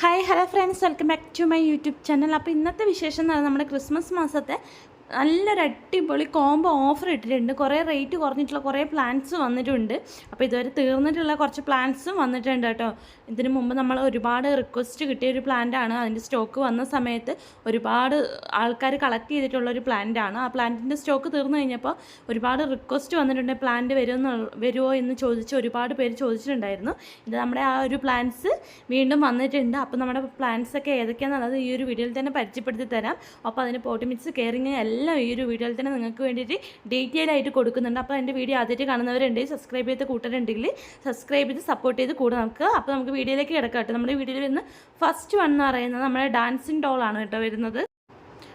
Hi hello friends welcome back to my YouTube channel അപ്പോൾ ഇന്നത്തെ വിശേഷം എന്ന് പറഞ്ഞാൽ നമ്മുടെ ക്രിസ്മസ് മാസത്തെ നല്ലൊരു അടിപൊളി കോംബോ ഓഫർ ഇട്ടിട്ടുണ്ട്. കുറേ റേറ്റ് കുറഞ്ഞിട്ടുള്ള കുറേ പ്ലാൻസ് വന്നിട്ടുണ്ട്. അപ്പോൾ ഇതുവരെ തീർന്നിട്ടുള്ള കുറച്ച് പ്ലാൻസും വന്നിട്ടുണ്ട് കേട്ടോ. ഇതിന് മുമ്പ് നമ്മൾ ഒരുപാട് റിക്വസ്റ്റ് കിട്ടിയ ഒരു പ്ലാന്റാണ് അതിന്റെ സ്റ്റോക്ക് വന്ന സമയത്ത് ഒരുപാട് ആൾക്കാർ കളക്ട് ചെയ്തിട്ടുള്ള ഒരു പ്ലാന്റാണ് ആ പ്ലാന്റിന്റെ സ്റ്റോക്ക് തീർന്നു കഴിഞ്ഞപ്പോൾ ഒരുപാട് റിക്വസ്റ്റ് വന്നിട്ടുണ്ട്. പ്ലാന്റ് വരുമെന്ന് വരുമോ എന്ന് ചോദിച്ച് ഒരുപാട് പേര് ചോദിച്ചിട്ടുണ്ടായിരുന്നു. ഇത് നമ്മുടെ ആ ഒരു പ്ലാന്റ്സ് വീണ്ടും വന്നിട്ടുണ്ട്. അപ്പോൾ നമ്മുടെ പ്ലാന്റ്സ് ഒക്കെ ഏതൊക്കെയാണെന്നുള്ളത് ഈ ഒരു വീഡിയോയിൽ തന്നെ പരിചയപ്പെടുത്തി തരാം. അപ്പോൾ അതിന് പോട്ടിമിക്സ് കെയറിങ് എല്ലാം ഈ ഒരു വീഡിയോയിൽ തന്നെ നിങ്ങൾക്ക് വേണ്ടിയിട്ട് ഡീറ്റെയിൽ ആയിട്ട് കൊടുക്കുന്നുണ്ട്. അപ്പോൾ എന്റെ വീഡിയോ ആദ്യമായിട്ട് കാണുന്നവരുണ്ടെങ്കിൽ സബ്സ്ക്രൈബ് ചെയ്ത് കൂട്ടരുണ്ടെങ്കിൽ സബ്സ്ക്രൈബ് ചെയ്ത് സപ്പോർട്ട് ചെയ്ത് കൂടെ നമുക്ക് അപ്പോൾ നമുക്ക് വീഡിയോയിലേക്ക് കിടക്കാം കേട്ടോ. നമ്മുടെ വീഡിയോയിൽ വരുന്ന ഫസ്റ്റ് വൺ എന്ന് പറയുന്നത് നമ്മുടെ ഡാൻസിങ് ഡോളാണ് കേട്ടോ വരുന്നത്.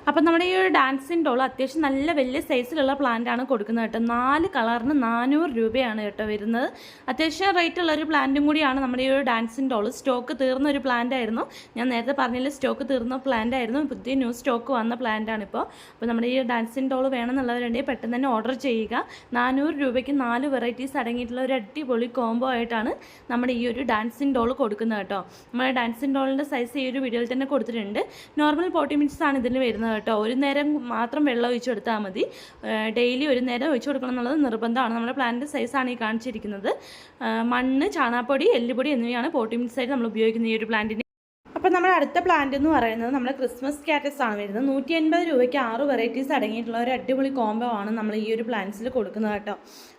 അപ്പം നമ്മുടെ ഈ ഒരു ഡാൻസിന്റെ ഡോൾ അത്യാവശ്യം നല്ല വലിയ സൈസിലുള്ള പ്ലാന്റ് ആണ് കൊടുക്കുന്നത് കേട്ടോ. നാല് കളറിന് നാനൂറ് രൂപയാണ് കേട്ടോ വരുന്നത്. അത്യാവശ്യം റേറ്റ് ഉള്ള ഒരു പ്ലാന്റും കൂടിയാണ് നമ്മുടെ ഈ ഒരു ഡാൻസിന്റെ ഡോൾ സ്റ്റോക്ക് തീർന്ന ഒരു പ്ലാന്റ് ആയിരുന്നു. ഞാൻ നേരത്തെ പറഞ്ഞില്ല സ്റ്റോക്ക് തീർന്ന പ്ലാന്റ് ആയിരുന്നു. പുതിയ ന്യൂ സ്റ്റോക്ക് വന്ന പ്ലാന്റ് ആണ് ഇപ്പോൾ അപ്പോൾ നമ്മുടെ ഈ ഡാൻസിങ് ഡോൾ വേണമെന്നുള്ളവരുണ്ടെങ്കിൽ പെട്ടെന്ന് തന്നെ ഓർഡർ ചെയ്യുക. നാനൂറ് രൂപയ്ക്ക് നാല് വെറൈറ്റീസ് അടങ്ങിയിട്ടുള്ള ഒരു അടിപൊളി കോംബോ ആയിട്ടാണ് നമ്മുടെ ഈ ഒരു ഡാൻസിൻ ഡോൾ കൊടുക്കുന്നത് കേട്ടോ. നമ്മുടെ ഡാൻസിൻ ഡോളിന്റെ സൈസ് ഈ ഒരു വീഡിയോയിൽ തന്നെ കൊടുത്തിട്ടുണ്ട്. നോർമൽ പോട്ടി മിനിറ്റ്സ് ആണ് ഇതിന് വരുന്നത് കേട്ടോ ഒരു നേരം മാത്രം വെള്ളം ഒഴിച്ചു കൊടുത്താൽ മതി. ഡെയിലി ഒരു നേരം ഒഴിച്ചു കൊടുക്കണം എന്നുള്ളത് നിർബന്ധമാണ്. നമ്മുടെ പ്ലാന്റിന്റെ സൈസാണ് ഈ കാണിച്ചിരിക്കുന്നത്. മണ്ണ് ചാണാപ്പൊടി എല്ലുപൊടി എന്നിവയാണ് പോട്ടിമിൻസ് ആയിട്ട് നമ്മൾ ഉപയോഗിക്കുന്നത് ഈ ഒരു പ്ലാന്റിന്. അപ്പോൾ നമ്മുടെ അടുത്ത പ്ലാന്റ് എന്ന് പറയുന്നത് നമ്മുടെ ക്രിസ്മസ് കാറ്റസ് ആണ് വരുന്നത്. നൂറ്റി എൺപത് രൂപയ്ക്ക് ആറ് വെറൈറ്റീസ് അടങ്ങിയിട്ടുള്ള ഒരു അടിപൊളി കോംബോ ആണ് നമ്മൾ ഈ ഒരു പ്ലാന്റ്സിൽ കൊടുക്കുന്നത് കേട്ടോ.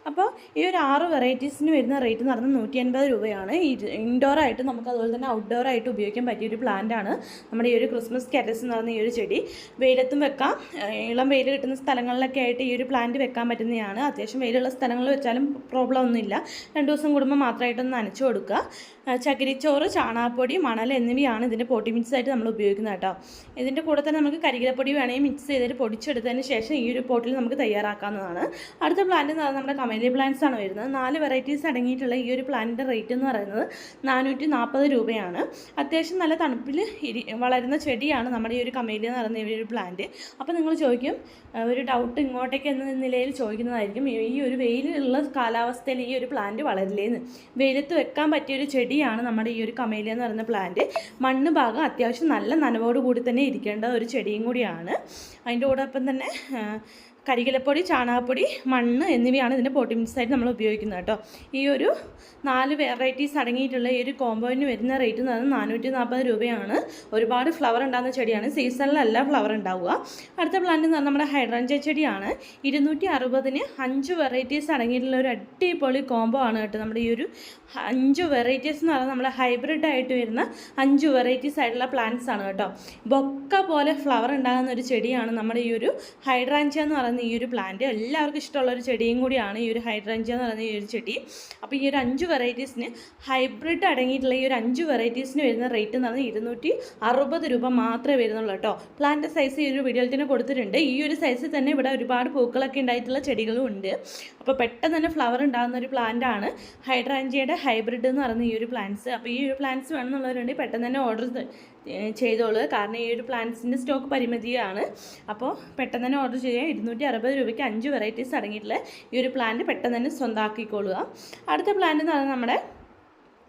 അപ്പോൾ ഈ ഒരു ആറ് വെറൈറ്റീസിന് വരുന്ന റേറ്റ് എന്ന് പറയുന്നത് നൂറ്റി എൺപത് രൂപയാണ് ഇൻഡോർ ആയിട്ട് നമുക്ക് അതുപോലെ തന്നെ ഔട്ട്ഡോർ ആയിട്ട് ഉപയോഗിക്കാൻ പറ്റിയ ഒരു പ്ലാന്റ് ആണ് നമ്മുടെ ഈ ഒരു ക്രിസ്മസ് കാറ്റസ് എന്ന് പറയുന്ന ഈ ഒരു ചെടി. വെയിലത്തും വെക്കാം. ഇളം വെയിൽ കിട്ടുന്ന സ്ഥലങ്ങളിലൊക്കെ ആയിട്ട് ഈ ഒരു പ്ലാന്റ് വെക്കാൻ പറ്റുന്നതാണ്. അത്യാവശ്യം വെയിലുള്ള സ്ഥലങ്ങളിൽ വെച്ചാലും പ്രോബ്ലം ഒന്നുമില്ല രണ്ട് ദിവസം കൂടുമ്പോൾ മാത്രമായിട്ടൊന്ന് നനച്ചു കൊടുക്കുക. ചകിരിച്ചോറ് ചാണകപ്പൊടി മണൽ എന്നിവയാണ് ഇതിന്റെ പൊടി മിക്സ് ആയിട്ട് നമ്മൾ ഉപയോഗിക്കുന്നത് കേട്ടോ. ഇതിന്റെ കൂടെ തന്നെ നമുക്ക് കരികിലപ്പൊടി വേണമെങ്കിൽ മിക്സ് ചെയ്തിട്ട് പൊടിച്ചെടുത്തതിന് ശേഷം ഈ ഒരു പോട്ടിൽ നമുക്ക് തയ്യാറാക്കാവുന്നതാണ്. അടുത്ത പ്ലാന്റ് എന്ന് പറയുന്നത് നമ്മുടെ കമലി പ്ലാന്റ്സ് ആണ് വരുന്നത്. നാല് വെറൈറ്റീസ് അടങ്ങിയിട്ടുള്ള ഈ ഒരു പ്ലാന്റിന്റെ റേറ്റ് എന്ന് പറയുന്നത് നാനൂറ്റി നാൽപ്പത് രൂപയാണ്. അത്യാവശ്യം നല്ല തണുപ്പിൽ ഇരി വളരുന്ന ചെടിയാണ് നമ്മുടെ ഈ ഒരു കമലി എന്ന് പറയുന്ന ഈ ഒരു പ്ലാന്റ് അപ്പോൾ നിങ്ങൾ ചോദിക്കും ഒരു ഡൗട്ട് ഇങ്ങോട്ടേക്ക് എന്ന നിലയിൽ ചോദിക്കുന്നതായിരിക്കും ഈ ഒരു വെയിലുള്ള കാലാവസ്ഥയിൽ ഈ ഒരു പ്ലാന്റ് വളരില്ലേന്ന്. വെയിലത്ത് വെക്കാൻ പറ്റിയ ഒരു ചെടിയാണ് നമ്മുടെ ഈ ഒരു കമേലിയെന്ന് പറയുന്ന പ്ലാന്റ് മണ്ണ് ഭാഗം അത്യാവശ്യം നല്ല നനവോട് കൂടി തന്നെ ഇരിക്കേണ്ട ഒരു ചെടിയും കൂടിയാണ്. അതിന്റെ കൂടൊപ്പം തന്നെ കരികിലപ്പൊടി ചാണകപ്പൊടി മണ്ണ് എന്നിവയാണ് ഇതിന്റെ പോട്ടി നമ്മൾ ഉപയോഗിക്കുന്നത് കേട്ടോ. ഈ ഒരു നാല് വെറൈറ്റീസ് അടങ്ങിയിട്ടുള്ള ഈ ഒരു കോമ്പോയിന് വരുന്ന റേറ്റ് എന്ന് പറയുന്നത് നാനൂറ്റി നാൽപ്പത് രൂപയാണ്. ഒരുപാട് ഫ്ലവർ ഉണ്ടാകുന്ന ചെടിയാണ്. സീസണിലല്ല ഫ്ലവർ ഉണ്ടാവുക. അടുത്ത പ്ലാന്റ് എന്ന് പറഞ്ഞാൽ നമ്മുടെ ഹൈഡ്രഞ്ച ചെടിയാണ്. ഇരുന്നൂറ്റി അറുപതിന് അഞ്ച് വെറൈറ്റീസ് അടങ്ങിയിട്ടുള്ള ഒരു അടിപൊളി കോംബോ ആണ് കേട്ടോ നമ്മുടെ ഈ ഒരു അഞ്ച് വെറൈറ്റീസ് എന്ന് പറഞ്ഞാൽ നമ്മുടെ ഹൈബ്രിഡ് ആയിട്ട് വരുന്ന അഞ്ച് വെറൈറ്റീസ് ആയിട്ടുള്ള പ്ലാന്റ്സ് ആണ് കേട്ടോ. ബൊക്ക പോലെ ഫ്ലവർ ഉണ്ടാകുന്ന ഒരു ചെടിയാണ് നമ്മുടെ ഈ ഒരു ഹൈഡ്രാഞ്ച എന്ന് പറയുന്ന ഈ ഒരു പ്ലാന്റ് എല്ലാവർക്കും ഇഷ്ടമുള്ള ഒരു ചെടിയും കൂടിയാണ് ഈ ഒരു ഹൈഡ്രഞ്ച എന്ന് പറയുന്ന ഈ ഒരു ചെടി. അപ്പോൾ ഈ ഒരു അഞ്ച് വെറൈറ്റീസിന് ഹൈബ്രിഡ് അടങ്ങിയിട്ടുള്ള ഈ ഒരു അഞ്ച് വെറൈറ്റീസിന് വരുന്ന റേറ്റ് എന്ന് പറഞ്ഞാൽ ഇരുന്നൂറ്റി അറുപത് രൂപ മാത്രമേ വരുന്നുള്ളൂ കേട്ടോ. പ്ലാന്റ് സൈസ് ഈ ഒരു വീഡിയോയിൽ തന്നെ കൊടുത്തിട്ടുണ്ട്. ഈ ഒരു സൈസിൽ തന്നെ ഇവിടെ ഒരുപാട് പൂക്കളൊക്കെ ഉണ്ടായിട്ടുള്ള ചെടികളും ഉണ്ട്. അപ്പോൾ പെട്ടെന്ന് തന്നെ ഫ്ലവർ ഉണ്ടാകുന്ന ഒരു പ്ലാന്റ് ആണ് ഹൈഡ്രാഞ്ചിയുടെ ഹൈബ്രിഡ് എന്ന് പറയുന്ന ഈ ഒരു പ്ലാന്റ്സ് അപ്പോൾ ഈ ഒരു പ്ലാന്റ്സ് വേണമെന്നുള്ളവരുണ്ടെങ്കിൽ പെട്ടെന്ന് തന്നെ ഓർഡർ ചെയ്തോളൂ. കാരണം ഈ ഒരു പ്ലാന്റ്സിന്റെ സ്റ്റോക്ക് പരിമിതിയാണ്. അപ്പോൾ പെട്ടെന്ന് തന്നെ ഓർഡർ ചെയ്യുക ഇരുന്നൂറ്റി അറുപത് രൂപയ്ക്ക് അഞ്ച് വെറൈറ്റീസ് അടങ്ങിയിട്ടുള്ള ഈ ഒരു പ്ലാന്റ് പെട്ടെന്ന് തന്നെ സ്വന്തമാക്കിക്കൊള്ളുക അടുത്ത പ്ലാന്റ് എന്ന് പറയുന്നത് നമ്മുടെ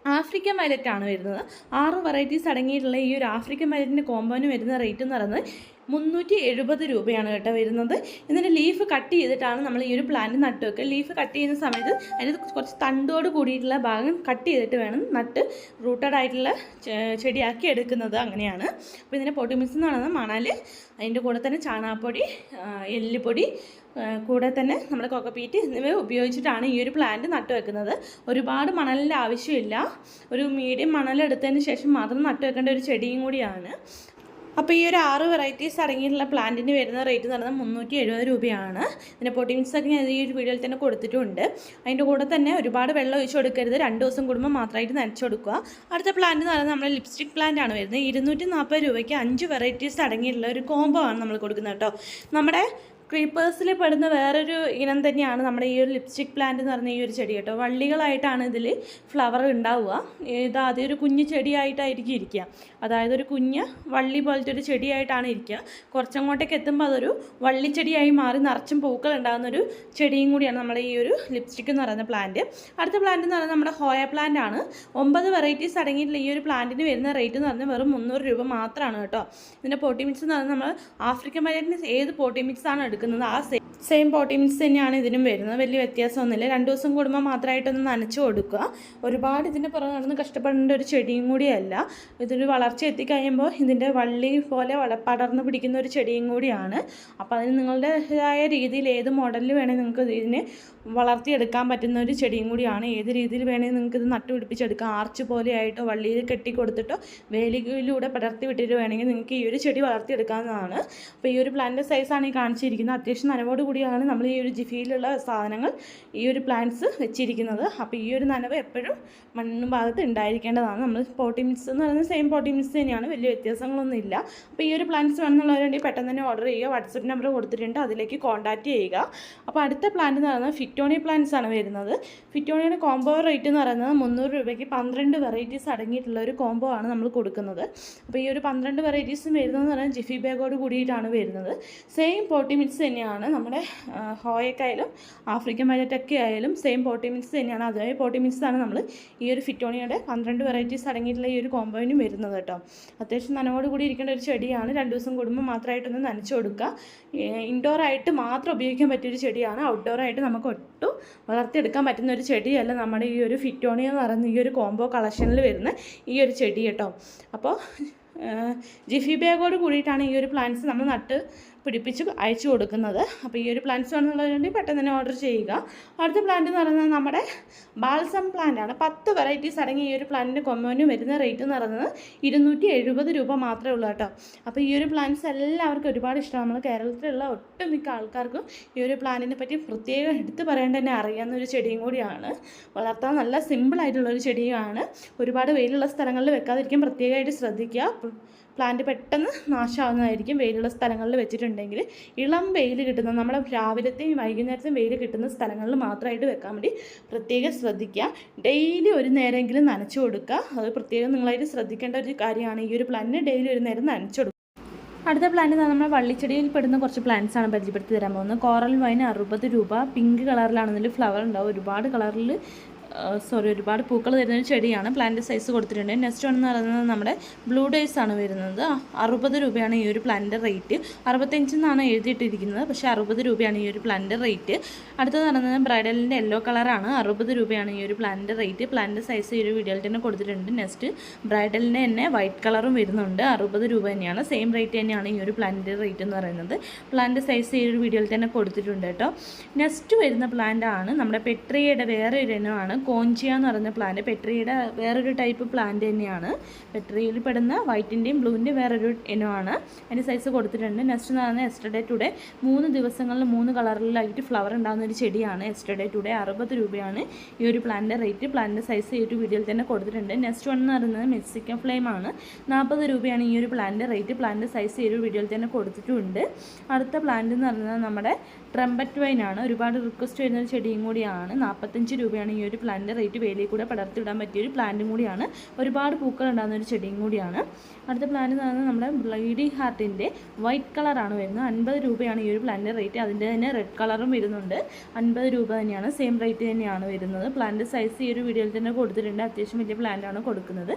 ആഫ്രിക്കൻ വയലറ്റ് ആണ് വരുന്നത്. ആറ് വെറൈറ്റീസ് അടങ്ങിയിട്ടുള്ള ഈ ഒരു ആഫ്രിക്കൻ വയലറ്റിന്റെ കോമ്പോന് വരുന്ന റേറ്റ് എന്ന് പറയുന്നത് മുന്നൂറ്റി എഴുപത് രൂപയാണ് കേട്ടോ വരുന്നത്. ഇതിന്റെ ലീഫ് കട്ട് ചെയ്തിട്ടാണ് നമ്മൾ ഈ ഒരു പ്ലാന്റ് നട്ട് വെക്കുക. ലീഫ് കട്ട് ചെയ്യുന്ന സമയത്ത് അതിന് കുറച്ച് തണ്ടോട് കൂടിയിട്ടുള്ള ഭാഗം കട്ട് ചെയ്തിട്ട് വേണം നട്ട് റൂട്ടഡ് ആയിട്ടുള്ള ചെടിയാക്കി എടുക്കുന്നത് അങ്ങനെയാണ്. അപ്പോൾ ഇതിന്റെ പൊട്ടി മിക്സ് എന്ന് പറയുന്നത് മണൽ അതിന്റെ കൂടെ തന്നെ ചാണാപ്പൊടി എല്ലുപൊടി കൂടെ തന്നെ നമ്മൾ കൊക്കപ്പീറ്റ് എന്നിവ ഉപയോഗിച്ചിട്ടാണ് ഈ ഒരു പ്ലാന്റ് നട്ടു വെക്കുന്നത്. ഒരുപാട് മണലിന്റെ ആവശ്യമില്ല. ഒരു മീഡിയം മണലെടുത്തതിന് ശേഷം മാത്രം നട്ടു വെക്കേണ്ട ഒരു ചെടിയും കൂടിയാണ്. അപ്പോൾ ഈ ഒരു ആറ് വെറൈറ്റീസ് അടങ്ങിയിട്ടുള്ള പ്ലാന്റിന് വരുന്ന റേറ്റ് എന്ന് പറയുന്നത് മുന്നൂറ്റി എഴുപത് രൂപയാണ്. ഇതിന്റെ പൊട്ടിങ്സ് ഒക്കെ ഞാൻ ഈ ഒരു വീഡിയോയിൽ തന്നെ കൊടുത്തിട്ടുണ്ട്. അതിന്റെ കൂടെ തന്നെ ഒരുപാട് വെള്ളം ഒഴിച്ച് കൊടുക്കരുത്. രണ്ട് ദിവസം കൂടുമ്പോൾ മാത്രമായിട്ട് നനച്ച് കൊടുക്കുക. അടുത്ത പ്ലാന്റ് എന്ന് പറയുന്നത് നമ്മുടെ ലിപ്സ്റ്റിക് പ്ലാന്റ് ആണ് വരുന്നത്. ഇരുന്നൂറ്റി നാൽപ്പത് രൂപയ്ക്ക് അഞ്ച് വെറൈറ്റീസ് അടങ്ങിയിട്ടുള്ള ഒരു കോംബോ ആണ് നമ്മൾ കൊടുക്കുന്നത് കേട്ടോ. നമ്മുടെ ക്രീപ്പേഴ്സിൽ പെടുന്ന വേറൊരു ഇനം തന്നെയാണ് നമ്മുടെ ഈ ഒരു ലിപ്സ്റ്റിക് പ്ലാന്റ് എന്ന് പറഞ്ഞ ഈ ഒരു ചെടി കേട്ടോ. വള്ളികളായിട്ടാണ് ഇതിൽ ഫ്ലവർ ഉണ്ടാവുക. ഇത് ആദ്യം ഒരു കുഞ്ഞു ചെടിയായിട്ടായിരിക്കും ഇരിക്കുക. അതായത് ഒരു കുഞ്ഞ് വള്ളി പോലത്തെ ഒരു ചെടിയായിട്ടാണ് ഇരിക്കുക. കുറച്ചങ്ങോട്ടേക്ക് എത്തുമ്പോൾ അതൊരു വള്ളിച്ചെടിയായി മാറി നിറച്ചും പൂക്കൾ ഉണ്ടാകുന്ന ഒരു ചെടിയും കൂടിയാണ് നമ്മുടെ ഈ ഒരു ലിപ്സ്റ്റിക് എന്ന് പറയുന്ന പ്ലാന്റ് അടുത്ത പ്ലാന്റ് എന്ന് പറയുന്നത് നമ്മുടെ ഹോയ പ്ലാന്റ് ആണ്. ഒമ്പത് വെറൈറ്റീസ് അടങ്ങിയിട്ടുള്ള ഈ ഒരു പ്ലാന്റിന് വരുന്ന റേറ്റ് എന്ന് പറഞ്ഞാൽ വെറും മുന്നൂറ് രൂപ മാത്രമാണ് കേട്ടോ. ഇതിന്റെ പോട്ടി മിക്സ് എന്ന് പറഞ്ഞാൽ നമ്മൾ ആഫ്രിക്കൻ മലയറ്റിന് ഏത് പോട്ടി മിക്സ് ആണ് എടുക്കുന്നത്? ആ സെയിം സെയിം പ്രോട്ടീൻസ് തന്നെയാണ് ഇതിനും വരുന്നത്. വലിയ വ്യത്യാസമൊന്നുമില്ല. രണ്ട് ദിവസം കൂടുമ്പോൾ മാത്രമായിട്ടൊന്ന് നനച്ചു കൊടുക്കുക. ഒരുപാട് ഇതിന്റെ പുറകെ നടന്ന് കഷ്ടപ്പെടേണ്ട ഒരു ചെടിയും കൂടിയല്ല. ഇതൊരു വളർച്ച എത്തിക്കഴിയുമ്പോൾ ഇതിന്റെ വള്ളി പോലെ വള പടർന്ന് പിടിക്കുന്ന ഒരു ചെടിയും കൂടിയാണ്. അപ്പോൾ അതിന് നിങ്ങളുടേതായ രീതിയിൽ ഏത് മോഡലിൽ വേണമെങ്കിൽ നിങ്ങൾക്ക് ഇതിനെ വളർത്തിയെടുക്കാൻ പറ്റുന്ന ഒരു ചെടിയും കൂടിയാണ്. ഏത് രീതിയിൽ വേണമെങ്കിൽ നിങ്ങൾക്ക് ഇത് നട്ടുപിടിപ്പിച്ചെടുക്കാം. ആർച്ച് പോലെയായിട്ടോ വള്ളിയിൽ കെട്ടി കൊടുത്തിട്ടോ വേലിയിലൂടെ പടർത്തി വിട്ടിട്ട് വേണമെങ്കിൽ നിങ്ങൾക്ക് ഈ ഒരു ചെടി വളർത്തിയെടുക്കാവുന്നതാണ്. അപ്പോൾ ഈ ഒരു പ്ലാന്റ് സൈസാണ് ഈ കാണിച്ചിരിക്കുന്നത്. അത്യാവശ്യം നനവോട് കൂടിയാണ് നമ്മൾ ഈ ഒരു ജിഫിയിലുള്ള സാധനങ്ങൾ ഈ ഒരു പ്ലാന്റ്സ് വെച്ചിരിക്കുന്നത്. അപ്പോൾ ഈ ഒരു നനവ് എപ്പോഴും മണ്ണ് ഭാഗത്ത് ഉണ്ടായിരിക്കേണ്ടതാണ്. നമ്മൾ പോട്ടി മിക്സ് എന്ന് പറയുന്നത് സെയിം പോട്ടി മിക്സ് തന്നെയാണ്. വലിയ വ്യത്യാസങ്ങളൊന്നും ഇല്ല. അപ്പോൾ ഈ ഒരു പ്ലാന്റ്സ് വേണമെന്നുള്ളവരുണ്ടെങ്കിൽ പെട്ടെന്ന് തന്നെ ഓർഡർ ചെയ്യുക. വാട്സപ്പ് നമ്പർ കൊടുത്തിട്ടുണ്ട്. അതിലേക്ക് കോൺടാക്റ്റ് ചെയ്യുക. അപ്പോൾ അടുത്ത പ്ലാന്റ് എന്ന് പറയുന്നത് ഫിറ്റോണി പ്ലാന്റ്സ് ആണ് വരുന്നത്. ഫിറ്റോണിയുടെ കോംബോ റേറ്റ് എന്ന് പറയുന്നത് മുന്നൂറ് രൂപയ്ക്ക് പന്ത്രണ്ട് വെറൈറ്റീസ് അടങ്ങിയിട്ടുള്ള ഒരു കോംബോ ആണ് നമ്മൾ കൊടുക്കുന്നത്. അപ്പോൾ ഈ ഒരു പന്ത്രണ്ട് വെറൈറ്റീസും വരുന്നതെന്ന് പറഞ്ഞാൽ ജിഫി ബാഗോട് കൂടിയിട്ടാണ് വരുന്നത്. സെയിം പോട്ടി തന്നെയാണ് നമ്മുടെ ഹോയക്കായാലും ആഫ്രിക്കൻ മലറ്റൊക്കെ ആയാലും സെയിം പോട്ടി മിക്സ് തന്നെയാണ്. അതേ പോട്ടി മിക്സ് ആണ് നമ്മൾ ഈ ഒരു ഫിറ്റോണിയുടെ പന്ത്രണ്ട് വെറൈറ്റീസ് അടങ്ങിയിട്ടുള്ള ഈ ഒരു കോമ്പോയിനും വരുന്നത് കേട്ടോ. അത്യാവശ്യം നനവോട് കൂടി ഇരിക്കേണ്ട ഒരു ചെടിയാണ്. രണ്ട് ദിവസം കൂടുമ്പോൾ മാത്രമായിട്ടൊന്ന് നനച്ചു കൊടുക്കുക. ഇൻഡോർ ആയിട്ട് മാത്രം ഉപയോഗിക്കാൻ പറ്റിയൊരു ചെടിയാണ്. ഔട്ട്ഡോർ ആയിട്ട് നമുക്ക് ഒട്ടും വളർത്തിയെടുക്കാൻ പറ്റുന്ന ഒരു ചെടിയല്ല നമ്മുടെ ഈ ഒരു ഫിറ്റോണിയ എന്ന് പറയുന്ന ഈ ഒരു കോംബോ കളക്ഷനിൽ വരുന്ന ഈ ഒരു ചെടി കേട്ടോ. അപ്പോൾ ജിഫി ബാഗോട് കൂടിയിട്ടാണ് ഈ ഒരു പ്ലാന്റ്സ് നമ്മൾ നട്ട് പിടിപ്പിച്ച് അയച്ചു കൊടുക്കുന്നത്. അപ്പോൾ ഈ ഒരു പ്ലാന്റ്സ് വേണമെന്നുള്ളതുകൊണ്ട് പെട്ടെന്ന് തന്നെ ഓർഡർ ചെയ്യുക. അടുത്ത പ്ലാന്റ് എന്ന് പറയുന്നത് നമ്മുടെ ബാൽസം പ്ലാന്റ് ആണ്. പത്ത് വെറൈറ്റീസ് അടങ്ങിയ ഈ ഒരു പ്ലാന്റിന്റെ കൊമ്മോന് വരുന്ന റേറ്റ് എന്ന് പറയുന്നത് ഇരുന്നൂറ്റി എഴുപത് രൂപ മാത്രമേ ഉള്ളൂ കേട്ടോ. അപ്പോൾ ഈ ഒരു പ്ലാന്റ്സ് എല്ലാവർക്കും ഒരുപാട് ഇഷ്ടമാണ്. നമ്മൾ കേരളത്തിലുള്ള ഒട്ടുമിക്ക ആൾക്കാർക്കും ഈ ഒരു പ്ലാന്റിനെ പറ്റി പ്രത്യേകം എടുത്തു പറയേണ്ട തന്നെ അറിയാവുന്ന ഒരു ചെടിയും കൂടിയാണ്. വളർത്താൻ നല്ല ഒരു ചെടിയാണ്. ഒരുപാട് വെയിലുള്ള സ്ഥലങ്ങളിൽ വെക്കാതിരിക്കാൻ പ്രത്യേകമായിട്ട് ശ്രദ്ധിക്കുക. പ്ലാന്റ് പെട്ടെന്ന് നാശമാവുന്നതായിരിക്കും വെയിലുള്ള സ്ഥലങ്ങളിൽ വെച്ചിട്ടുണ്ടെങ്കിൽ ഇളം വെയിൽ കിട്ടുന്ന നമ്മുടെ രാവിലത്തെയും വൈകുന്നേരത്തെയും വെയിൽ കിട്ടുന്ന സ്ഥലങ്ങളിൽ മാത്രമായിട്ട് വെക്കാൻ വേണ്ടി പ്രത്യേകം ശ്രദ്ധിക്കുക. ഡെയിലി ഒരു നേരമെങ്കിലും നനച്ചു കൊടുക്കുക. അത് പ്രത്യേകം നിങ്ങളായിട്ട് ശ്രദ്ധിക്കേണ്ട ഒരു കാര്യമാണ്. ഈ ഒരു പ്ലാന്റിന് ഡെയിലി ഒരു നേരം നനച്ചു കൊടുക്കുക. അടുത്ത പ്ലാന്റ് നമ്മൾ വള്ളിച്ചെടിയിൽ പെടുന്ന കുറച്ച് പ്ലാന്റ്സ് ആണ് പരിചയപ്പെടുത്തി തരാൻ പോകുന്നത്. കോറൽ വൈൻ അറുപത് രൂപ. പിങ്ക് കളറിലാണെന്നുണ്ടെങ്കിൽ ഫ്ലവർ ഉണ്ടാവും. ഒരുപാട് കളറിൽ സോറി ഒരുപാട് പൂക്കൾ തരുന്നൊരു ചെടിയാണ്. പ്ലാന്റ് സൈസ് കൊടുത്തിട്ടുണ്ട്. നെക്സ്റ്റ് വൺ എന്ന് പറയുന്നത് നമ്മുടെ ബ്ലൂ ഡേയ്സ് ആണ് വരുന്നത്. അറുപത് രൂപയാണ് ഈ ഒരു പ്ലാന്റിന്റെ റേറ്റ് അറുപത്തഞ്ച് എന്നാണ് എഴുതിയിട്ടിരിക്കുന്നത്. പക്ഷേ അറുപത് രൂപയാണ് ഈ ഒരു പ്ലാന്റിന്റെ റേറ്റ് അടുത്തത് പറയുന്നത് ബ്രൈഡലിന്റെ യെല്ലോ കളറാണ് അറുപത് രൂപയാണ് ഈ ഒരു പ്ലാന്റിന്റെ റേറ്റ് പ്ലാന്റ് സൈസ് ഈ ഒരു വീഡിയോയിൽ തന്നെ കൊടുത്തിട്ടുണ്ട്. നെക്സ്റ്റ് ബ്രൈഡലിന്റെ തന്നെ വൈറ്റ് കളറും വരുന്നുണ്ട്. അറുപത് രൂപ തന്നെയാണ്. സെയിം റേറ്റ് തന്നെയാണ് ഈ ഒരു പ്ലാന്റിന്റെ റേറ്റ് എന്ന് പറയുന്നത്. പ്ലാന്റ് സൈസ് ഈ ഒരു വീഡിയോയിൽ തന്നെ കൊടുത്തിട്ടുണ്ട് കേട്ടോ. നെക്സ്റ്റ് വരുന്ന പ്ലാന്റ് ആണ് നമ്മുടെ പെട്രിയയുടെ വേറെ ഒരു ഇനമാണ് കോഞ്ചിയ എന്ന് പറയുന്ന പ്ലാന്റ് പെട്രിയുടെ വേറൊരു ടൈപ്പ് പ്ലാന്റ് തന്നെയാണ്. പെട്രിയിൽ പെടുന്ന വൈറ്റിന്റെയും ബ്ലൂവിന്റെയും വേറൊരു ഇനമാണ്. അതിന്റെ സൈസ് കൊടുത്തിട്ടുണ്ട്. നെക്സ്റ്റ് എന്ന് പറയുന്നത് എസ്റ്റർഡേ ടുഡേ മൂന്ന് ദിവസങ്ങളിൽ മൂന്ന് കളറിലായിട്ട് ഫ്ലവർ ഉണ്ടാകുന്ന ഒരു ചെടിയാണ് എസ്റ്റർഡേ ടുഡേ അറുപത് രൂപയാണ് ഈ ഒരു പ്ലാന്റിന്റെ റേറ്റ് പ്ലാന്റിന്റെ സൈസ് ഈ ഒരു വീഡിയോയിൽ തന്നെ കൊടുത്തിട്ടുണ്ട്. നെക്സ്റ്റ് വൺ എന്ന് പറയുന്നത് മെക്സിക്കൻ ഫ്ലെയിം ആണ്. നാൽപ്പത് രൂപയാണ് ഈ ഒരു പ്ലാന്റിന്റെ റേറ്റ് പ്ലാന്റിന്റെ സൈസ് ഈ ഒരു വീഡിയോയിൽ തന്നെ കൊടുത്തിട്ടുണ്ട്. അടുത്ത പ്ലാന്റ് എന്ന് പറയുന്നത് നമ്മുടെ ട്രംപറ്റ് വൈനാണ്. ഒരുപാട് റിക്വസ്റ്റ് വരുന്ന ഒരു ചെടിയും കൂടിയാണ്. നാൽപ്പത്തഞ്ച് രൂപയാണ് ഈ ഒരു പ്ലാന്റിന്റെ റേറ്റ് വേലിയിൽ കൂടെ പടർത്തിവിടാൻ പറ്റിയ ഒരു പ്ലാന്റും കൂടിയാണ്. ഒരുപാട് പൂക്കൾ ഉണ്ടാകുന്ന ഒരു ചെടിയും കൂടിയാണ്. അടുത്ത പ്ലാന്റ് എന്ന് പറയുന്നത് നമ്മുടെ ബ്ലൈഡി ഹാർട്ടിന്റെ വൈറ്റ് കളറാണ് വരുന്നത്. അൻപത് രൂപയാണ് ഈ ഒരു പ്ലാന്റിന്റെ റേറ്റ് അതിന്റെ തന്നെ റെഡ് കളറും വരുന്നുണ്ട്. അൻപത് രൂപ തന്നെയാണ്. സെയിം റേറ്റ് തന്നെയാണ് വരുന്നത്. പ്ലാന്റ് സൈസ് ഈ ഒരു വീഡിയോയിൽ തന്നെ കൊടുത്തിട്ടുണ്ട്. അത്യാവശ്യം വലിയ പ്ലാന്റാണ് കൊടുക്കുന്നത്.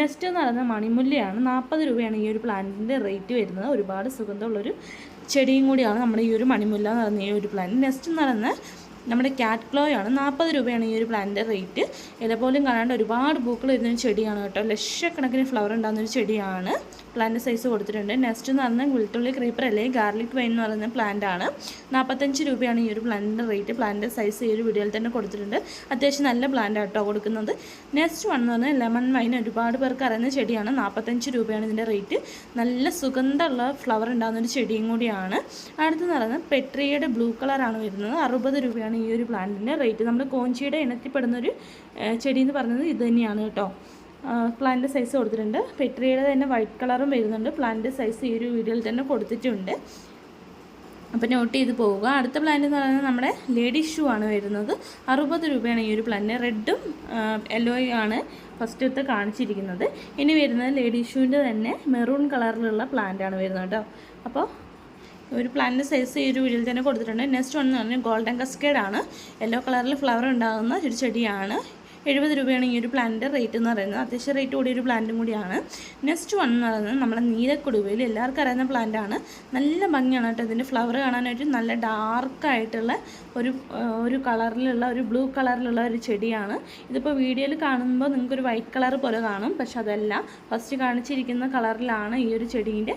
നെക്സ്റ്റ് എന്ന് പറയുന്നത് മണിമുല്ലയാണ്. നാൽപ്പത് രൂപയാണ് ഈ ഒരു പ്ലാന്റിന്റെ റേറ്റ് വരുന്നത്. ഒരുപാട് സുഗന്ധമുള്ളൊരു ചെടിയും കൂടിയാണ് നമ്മുടെ ഈ ഒരു മണിമുല്ല എന്ന് പറയുന്ന ഈ ഒരു പ്ലാന്റ് നെക്സ്റ്റ് എന്ന് പറയുന്നത് നമ്മുടെ കാറ്റ് ക്ലോയാണ് നാൽപ്പത് രൂപയാണ് ഈ ഒരു പ്ലാന്റിന്റെ റേറ്റ് ഇല പോലും കാണാണ്ട് ഒരുപാട് പൂക്കൾ വരുന്ന ചെടിയാണ് കേട്ടോ. ലക്ഷക്കണക്കിന് ഫ്ലവർ ഉണ്ടാകുന്ന ഒരു ചെടിയാണ്. പ്ലാന്റ് സൈസ് കൊടുത്തിട്ടുണ്ട്. നെക്സ്റ്റ് എന്ന് പറഞ്ഞാൽ വെളുത്തുള്ളി ക്രീപ്പർ അല്ലെങ്കിൽ ഗാർലിക് വൈൻ എന്ന് പറയുന്ന പ്ലാന്റ് ആണ്. നാൽപ്പത്തഞ്ച് രൂപയാണ് ഈ ഒരു പ്ലാന്റിന്റെ റേറ്റ് പ്ലാന്റ് സൈസ് ഈ ഒരു വീഡിയോയിൽ തന്നെ കൊടുത്തിട്ടുണ്ട്. അത്യാവശ്യം നല്ല പ്ലാന്റ് ആട്ടോ കൊടുക്കുന്നത്. നെക്സ്റ്റ് വൺ എന്ന് പറഞ്ഞാൽ ലെമൺ വൈൻ ഒരുപാട് പേർക്ക് അറിയുന്ന ചെടിയാണ്. നാൽപ്പത്തഞ്ച് രൂപയാണ് ഇതിന്റെ റേറ്റ് നല്ല സുഗന്ധമുള്ള ഫ്ലവർ ഉണ്ടാകുന്ന ഒരു ചെടിയും കൂടിയാണ്. അടുത്തെന്ന് പറയുന്നത് പെട്രിയയുടെ ബ്ലൂ കളറാണ് വരുന്നത്. അറുപത് രൂപയാണ് ഈ ഒരു പ്ലാന്റിന്റെ റേറ്റ് നമ്മുടെ കോഞ്ചിയുടെ ഇനത്തിൽപ്പെടുന്ന ഒരു ചെടി എന്ന് പറയുന്നത് ഇത് തന്നെയാണ് കേട്ടോ. പ്ലാന്റ് സൈസ് കൊടുത്തിട്ടുണ്ട്. പെട്രിയുടെ തന്നെ വൈറ്റ് കളറും വരുന്നുണ്ട്. പ്ലാന്റ് സൈസ് ഈ ഒരു വീഡിയോയിൽ തന്നെ കൊടുത്തിട്ടുണ്ട്. അപ്പോൾ നോട്ട് ചെയ്ത് പോവുക. അടുത്ത പ്ലാന്റ് എന്ന് പറയുന്നത് നമ്മുടെ ലേഡി ഷൂ ആണ് വരുന്നത്. അറുപത് രൂപയാണ് ഈ ഒരു പ്ലാന്റ് റെഡും യെല്ലോയും ആണ് ഫസ്റ്റത്തെ കാണിച്ചിരിക്കുന്നത്. ഇനി വരുന്നത് ലേഡി ഷൂവിന്റെ തന്നെ മെറൂൺ കളറിലുള്ള പ്ലാന്റ് ആണ് വരുന്നത് കേട്ടോ അപ്പോൾ ഒരു പ്ലാന്റിന്റെ സൈസ് ഈ ഒരു വീഡിയോയിൽ തന്നെ കൊടുത്തിട്ടുണ്ട്. നെക്സ്റ്റ് വൺ എന്ന് പറഞ്ഞാൽ ഗോൾഡൻ കസ്കേഡ് ആണ്. യെല്ലോ കളറിൽ ഫ്ലവർ ഉണ്ടാകുന്ന ഒരു ചെടിയാണ്. എഴുപത് രൂപയാണ് ഈ ഒരു പ്ലാന്റിന്റെ റേറ്റ് എന്ന് പറയുന്നത്. അത്യാവശ്യം റേറ്റ് കൂടിയ ഒരു പ്ലാന്റും കൂടിയാണ്. നെക്സ്റ്റ് വൺ എന്ന് പറയുന്നത് നമ്മുടെ നീലക്കൊടുവയിൽ എല്ലാവർക്കും അറിയുന്ന പ്ലാന്റാണ് നല്ല ഭംഗിയാണ് കേട്ടോ ഇതിന്റെ ഫ്ലവർ കാണാനായിട്ട്. നല്ല ഡാർക്കായിട്ടുള്ള ഒരു ഒരു കളറിലുള്ള ഒരു ബ്ലൂ കളറിലുള്ള ഒരു ചെടിയാണ്. ഇതിപ്പോൾ വീഡിയോയിൽ കാണുമ്പോൾ നിങ്ങൾക്കൊരു വൈറ്റ് കളർ പോലെ കാണും. പക്ഷെ അതല്ല ഫസ്റ്റ് കാണിച്ചിരിക്കുന്ന കളറിലാണ് ഈ ഒരു ചെടീന്റെ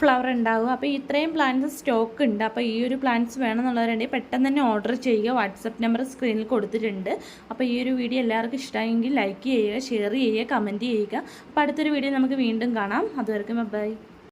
ഫ്ലവർ ഉണ്ടാകും അപ്പോൾ ഇത്രയും പ്ലാന്റ്സ് സ്റ്റോക്ക് ഉണ്ട്. അപ്പോൾ ഈ ഒരു പ്ലാന്റ്സ് വേണമെന്നുള്ളവരുണ്ടെങ്കിൽ പെട്ടെന്ന് തന്നെ ഓർഡർ ചെയ്യുക. വാട്സപ്പ് നമ്പർ സ്ക്രീനിൽ കൊടുത്തിട്ടുണ്ട്. അപ്പോൾ ഈ ഒരു വീഡിയോ എല്ലാവർക്കും ഇഷ്ടമായെങ്കിൽ ലൈക്ക് ചെയ്യുക ഷെയർ ചെയ്യുക കമന്റ് ചെയ്യുക. അപ്പോൾ അടുത്തൊരു വീഡിയോ നമുക്ക് വീണ്ടും കാണാം. അതുവരെക്കും ബൈ